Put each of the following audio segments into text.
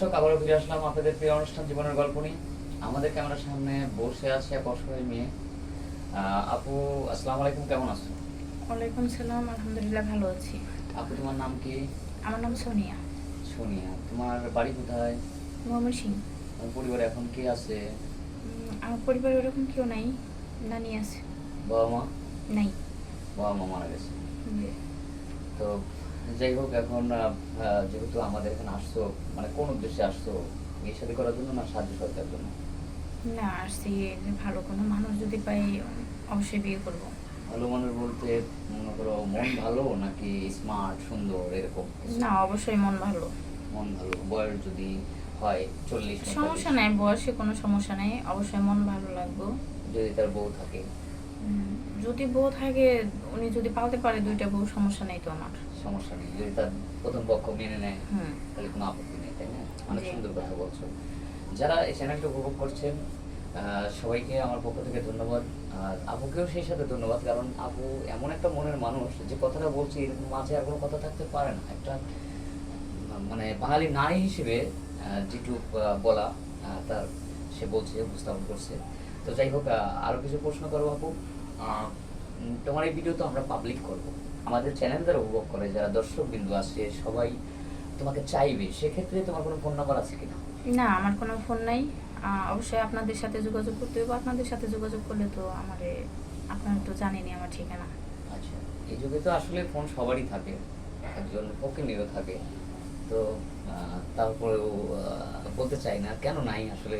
দর্শক আবারও ফিরে আসলাম আপনাদের প্রিয় অনুষ্ঠান জীবনের গল্প নিয়ে। আমাদের ক্যামেরার সামনে বসে আছে এক অসহায় মেয়ে আপু আসসালামু আলাইকুম কেমন আছো? ওয়ালাইকুম সালাম আলহামদুলিল্লাহ ভালো আছি। আপু তোমার নাম কি? আমার নাম সোনিয়া। সোনিয়া তোমার বাড়ি কোথায়? মোহাম্মদ সিং তোমার পরিবারে এখন কে আছে? আমার পরিবারে ওরকম কেউ নাই নানি আছে। বাবা মা? নাই। বাবা মা মারা গেছে। তো যাই হোক এখন যেহেতু আমাদের এখানে আসছো মানে কোন উদ্দেশ্যে আসছো বিয়ে শাদী করার জন্য না সাহায্য সরকারের জন্য? না আসছি যে ভালো কোনো মানুষ যদি পাই অবশ্যই বিয়ে করব। ভালো মানুষ বলতে মনে করো মন ভালো নাকি স্মার্ট সুন্দর এরকম? না অবশ্যই মন ভালো। মন ভালো। বয়স যদি হয় চল্লিশ সমস্যা নাই বয়সে কোনো সমস্যা নাই অবশ্যই মন ভালো লাগবে। যদি তার বউ থাকে? যদি বউ থাকে উনি যদি পালতে পারে দুইটা বউ সমস্যা নেই তো আমার। সমস্যা নেই। যদি তার প্রথম পক্ষ মেনে নেয় তাহলে কোনো আপত্তি নেই তাই না? অনেক সুন্দর কথা বলছো। যারা এই চ্যানেলটা উপভোগ করছেন সবাইকে আমার পক্ষ থেকে ধন্যবাদ। আর আপুকেও সেই সাথে ধন্যবাদ কারণ আপু এমন একটা মনের মানুষ যে কথাটা বলছি মাঝে আর কোনো কথা থাকতে পারে না। একটা মানে বাঙালি নারী হিসেবে যেটুক বলা তার সে বলছে উপস্থাপন করছে। তো যাই হোক আহ, আরও কিছু প্রশ্ন করব আপু? তোমার এই ভিডিও তো আমরা পাবলিক করব। আমাদের চ্যানেল দ্বারা উপভোগ করে যারা দর্শক বিন্দু আছে সবাই তোমাকে চাইবে। সেক্ষেত্রে তোমার কোনো ফোন নাম্বার আছে কিনা? না আমার কোনো ফোন নাই। অবশ্যই আপনাদের সাথে যোগাযোগ করতে হবে আপনাদের সাথে যোগাযোগ করলে তো আমার আপনারা তো জানেনই আমার ঠিকানা। আচ্ছা। এই যুগে তো আসলে ফোন সবারই থাকে। একজন ফকিনেরও থাকে। তো তারপরেও বলতে চাই না কেন নাই আসলে?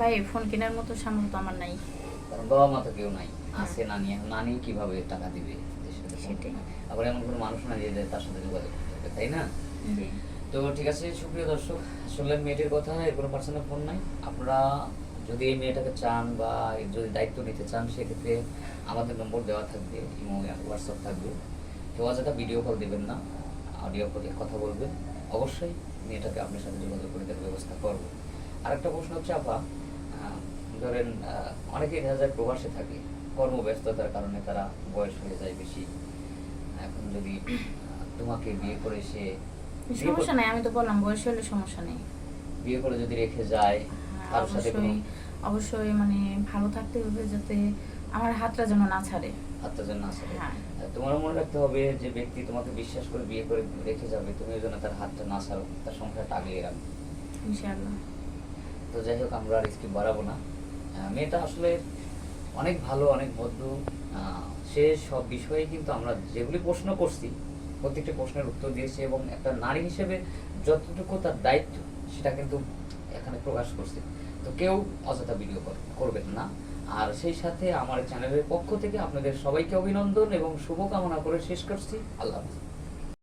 ভাই ফোন কেনার মতো সামর্থ্য তো আমার নাই। কারণ বাবা মা তো কেউ নাই। আছে নানি নানি কীভাবে টাকা দিবে? আবার এমন কোনো মানুষ না যে তার সাথে যোগাযোগ করতে তাই না? তো ঠিক আছে সুপ্রিয় দর্শক শুনলেন মেয়েটির কথা এর কোনো পার্সোনাল ফোন নাই। আপনারা যদি এই মেয়েটাকে চান বা যদি দায়িত্ব নিতে চান সেক্ষেত্রে আমাদের নম্বর দেওয়া থাকবে ইমো হোয়াটসঅ্যাপ থাকবে। কেউ অযথা ভিডিও কল দেবেন না অডিও কলে কথা বলবেন। অবশ্যই মেয়েটাকে আপনার সাথে যোগাযোগ করে দেওয়ার ব্যবস্থা করব। আরেকটা প্রশ্ন হচ্ছে আপা ধরেন অনেকেই দেখা যায় প্রবাসে থাকে কর্মব্যস্ততার কারণে তারা বয়স হয়ে যায় বেশি। এখন যদি তোমাকে বিয়ে করে সে সমস্যা নাই আমি তো বললাম বয়স হলে সমস্যা নেই। বিয়ে করে যদি রেখে যায় হ্যাঁ, তার সাথে অবশ্যই অবশ্যই মানে ভালো থাকতে হবে যাতে আমার হাতটা যেন না ছাড়ে। আত্মজন না থাকে হ্যাঁ। তোমার মনে রাখতে হবে যে ব্যক্তি তোমাকে বিশ্বাস করে বিয়ে করে রেখে যাবে তুমি তার হাতটা না ছাড়ো তার সংসারটা আগলিয়ে রাখবে ইনশাআল্লাহ। তো যাই হোক আমরা আর স্কিপ বাড়াবো না। মেয়েটা আসলে অনেক ভালো অনেক ভদ্র সে সব বিষয়ে কিন্তু আমরা যেগুলি প্রশ্ন করছি প্রত্যেকটি প্রশ্নের উত্তর দিয়েছে এবং একটা নারী হিসেবে যতটুকু তার দায়িত্ব সেটা কিন্তু এখানে প্রকাশ করছে। তো কেউ অযথা ভিডিও করবেন না। আর সেই সাথে আমার চ্যানেলের পক্ষ থেকে আপনাদের সবাইকে অভিনন্দন এবং শুভকামনা করে শেষ করছি। আল্লাহ হাফিজ।